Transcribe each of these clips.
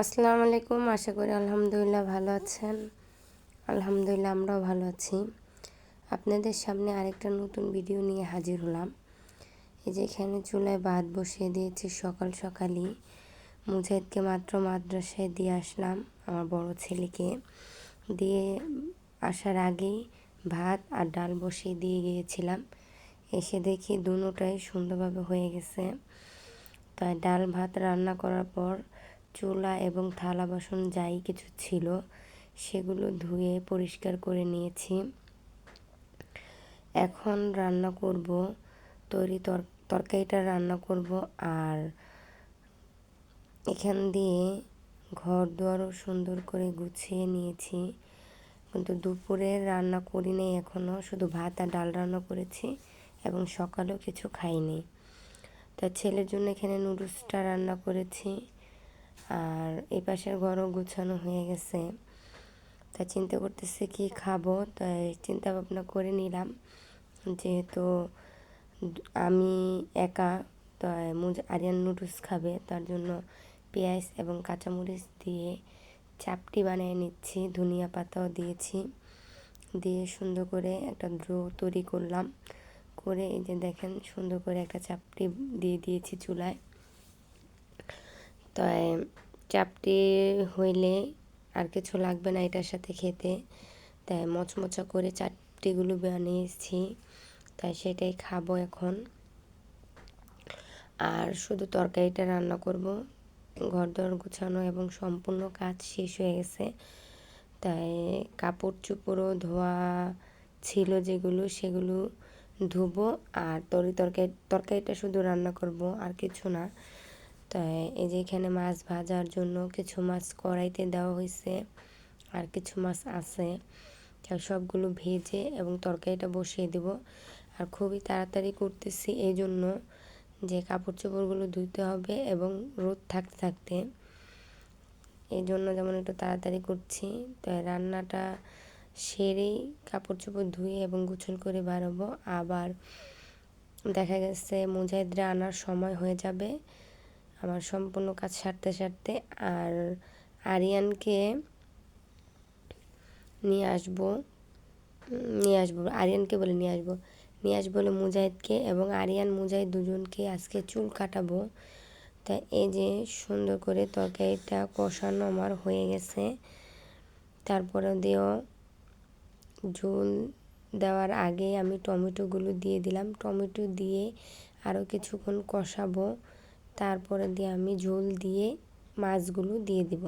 আসসালামু আলাইকুম, আশা করি আলহামদুলিল্লাহ ভালো আছেন। আলহামদুলিল্লাহ আমরাও ভালো আছি। আপনাদের সামনে আরেকটা নতুন ভিডিও নিয়ে হাজির হলাম। এই যে এখানে চুলায় ভাত বসিয়ে দিয়েছি সকাল সকালই। মুজাহিদকে মাত্র মাদ্রাসায় দিয়ে আসলাম, আমার বড় ছেলেকে। দিয়ে আসার আগেই ভাত আর ডাল বসিয়ে দিয়ে গিয়েছিলাম। এসে দেখি দুটোটাই সুন্দরভাবে হয়ে গেছে। তাই ডাল ভাত রান্না করার পর চুলা এবং থালা বাসন যাই কিছু ছিল, সেগুলো ধুয়ে পরিষ্কার করে নিয়েছি। এখন রান্না করব, তৈরি তরকারিটা রান্না করব আর এখান দিয়ে ঘর দুয়ারও সুন্দর করে গুছিয়ে নিয়েছি। কিন্তু দুপুরে রান্না করি এখনও শুধু ভাত আর ডাল রান্না করেছি এবং সকালেও কিছু খাইনি। তা ছেলের জন্য এখানে নুডলসটা রান্না করেছি। আর এই পাশের ঘরও গুছানো হয়ে গেছে। তা চিন্তা করতেছি কি খাব, তাই চিন্তা ভাবনা করে নিলাম যেহেতু আমি একা, তাই মুজ আরিয়ান নুডলস খাবে, তার জন্য পেঁয়াজ এবং কাঁচামরিচ দিয়ে চাপটি বানিয়ে নিচ্ছি, ধনিয়া পাতাও দিয়েছি। দিয়ে সুন্দর করে একটা ড্রো তৈরি করলাম। করে এই যে দেখেন সুন্দর করে একটা চাপটি দিয়ে দিয়েছি চুলায়। তাই চাপটি হইলে আর কিছু লাগবে না এটার সাথে খেতে। তাই মচমচা করে চাপটিগুলো বানিয়েছি। তাই সেটাই খাব এখন। আর শুধু তরকারিটা রান্না করব। ঘর দর গুছানো এবং সম্পূর্ণ কাজ শেষ হয়ে গেছে। তাই কাপড় চুপড়ও ধোয়া ছিল যেগুলো, সেগুলো ধুবো। আর তরি তরকারি, তরকারিটা শুধু রান্না করব, আর কিছু না। তাই এই যে এখানে মাছ ভাজার জন্য কিছু মাছ কড়াইতে দেওয়া হয়েছে আর কিছু মাছ আছে। সবগুলো ভেজে এবং তরকারিটা বসিয়ে দেব। আর খুবই তাড়াতাড়ি করতেছি এই জন্য যে কাপড় চোপড়গুলো ধুতে হবে এবং রোদ থাকতে থাকতে। এই জন্য যেমন একটু তাড়াতাড়ি করছি, তাই রান্নাটা সেরেই কাপড় চোপড় ধুয়ে এবং গুছল করে বাড়াবো আবার দেখা গেছে মুজাহিদরা আনার সময় হয়ে যাবে। আমার সম্পূর্ণ কাজ সারতে সারতে আর আরিয়ানকে নিয়ে আসব নিয়ে আসব, আরিয়ানকে বলে নিয়ে আসব নিয়ে আসব বলে মুজাহিদকে এবং আরিয়ান, মুজাহিদ দুজনকে আজকে চুল কাটাবো। তা এই যে সুন্দর করে তরকারিটা কষানো আমার হয়ে গেছে। তারপরে দিয়েও ঝোল দেওয়ার আগে আমি টমেটোগুলো দিয়ে দিলাম। টমেটো দিয়ে আরও কিছুক্ষণ কষাবো। তারপরে দিয়ে আমি ঝোল দিয়ে মাছগুলো দিয়ে দিব।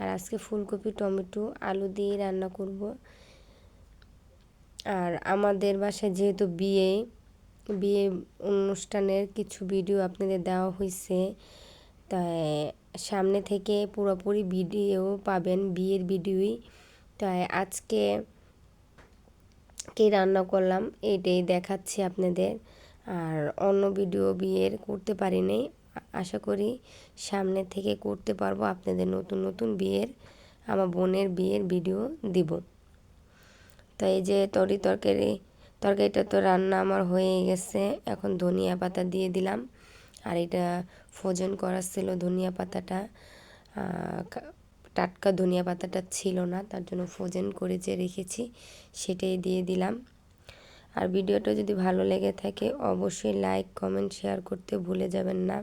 আর আজকে ফুলকপি, টমেটো, আলু দিয়ে রান্না করব। আর আমাদের বাসায় যেহেতু বিয়ে বিয়ে অনুষ্ঠানের কিছু ভিডিও আপনাদের দেওয়া হয়েছে তাই সামনে থেকে পুরোপুরি ভিডিও পাবেন, বিয়ের ভিডিওই। তাই আজকে কে রান্না করলাম, এটাই দেখাচ্ছি আপনাদের। আর অন্য ভিডিও বিয়ের করতে পারিনি। আশা করি সামনে থেকে করতে পারব আপনাদের নতুন নতুন বিয়ের, আমার বোনের বিয়ের ভিডিও দিব। তো এই যে তরি তরকারি, তরকারিটা তো রান্না আমার হয়ে গেছে। এখন ধনিয়া পাতা দিয়ে দিলাম। আর এটা ফোজন করা ছিল ধনিয়া পাতাটা। টাটকা ধনিয়া পাতাটা ছিল না, তার জন্য ফোজেন করে যে রেখেছি, সেটাই দিয়ে দিলাম। আর ভিডিওটা যদি ভালো লেগে থাকে, অবশ্যই লাইক কমেন্ট শেয়ার করতে ভুলে যাবেন না।